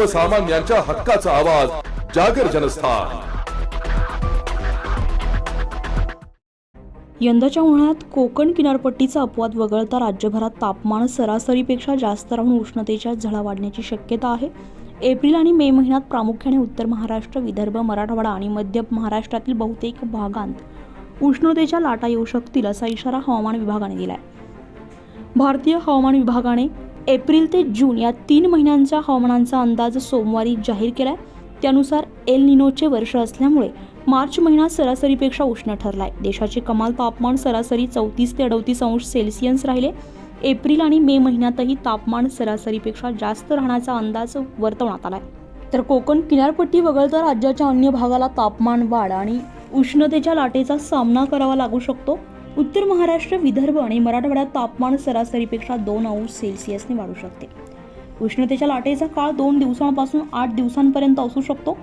सर्वसामान्यांच्या हक्काचा आवाज जागर जनस्थान. यंदाच्या उन्हाळ्यात कोकण किनारपट्टीचा अपवाद वगळता राज्यभरात तापमान सरासरीपेक्षा जास्त राहून उष्णतेच्या झळा वाढण्याची शक्यता आहे. एप्रिल आणि मे महिन्यात प्रामुख्याने उत्तर महाराष्ट्र विदर्भ मराठवाडा आणि मध्य महाराष्ट्रातील बहुतेक भागांत उष्णतेच्या लाटा येऊ शकतील असा इशारा हवामान विभागाने दिला आहे भारतीय हवामान विभागाने एप्रिल ते जून या तीन महिन्यांच्या हवामानाचा अंदाज सोमवारी जाहीर केलाय. त्यानुसार एल निनोचे वर्ष असल्यामुळे मार्च महिना सरासरीपेक्षा उष्ण ठरलाय. देशाचे कमाल तापमान सरासरी चौतीस ते अडतीस अंश सेल्सिअस राहिले. एप्रिल आणि मे महिन्यातही तापमान सरासरीपेक्षा जास्त राहण्याचा अंदाज वर्तवण्यात आलाय. तर कोकण किनारपट्टी वगळता राज्याच्या अन्य भागाला तापमान वाढ आणि उष्णतेच्या लाटेचा सामना करावा लागू शकतो. उत्तर महाराष्ट्र विदर्भ आणि मराठवाड्यात तापमान सरासरीपेक्षा दोन अंश सेल्सिअसने वाढू शकते. उष्णतेच्या लाटेचा काळ दोन दिवसांपासून आठ दिवसांपर्यंत असू शकतो.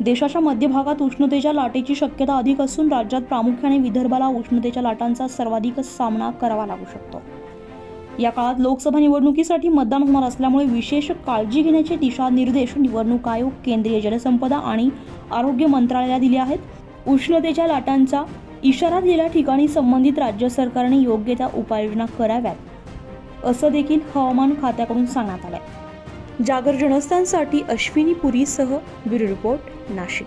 देशाच्या मध्य भागात उष्णतेच्या लाटेची शक्यता अधिक असून राज्यात प्रामुख्याने विदर्भाला उष्णतेच्या लाटांचा सर्वाधिक सामना करावा लागू शकतो. या काळात लोकसभा निवडणुकीसाठी मतदान होणार असल्यामुळे विशेष काळजी घेण्याचे दिशानिर्देश निवडणूक आयोग केंद्रीय जलसंपदा आणि आरोग्य मंत्रालयाला दिले आहेत. उष्णतेच्या लाटांचा इशारा दिलेल्या ठिकाणी संबंधित राज्य सरकारने योग्य त्या उपाययोजना कराव्यात असं देखील हवामान खात्याकडून सांगण्यात आलंय. जागर जनस्थानसाठी अश्विनी पुरीसह ब्युरो रिपोर्ट नाशिक.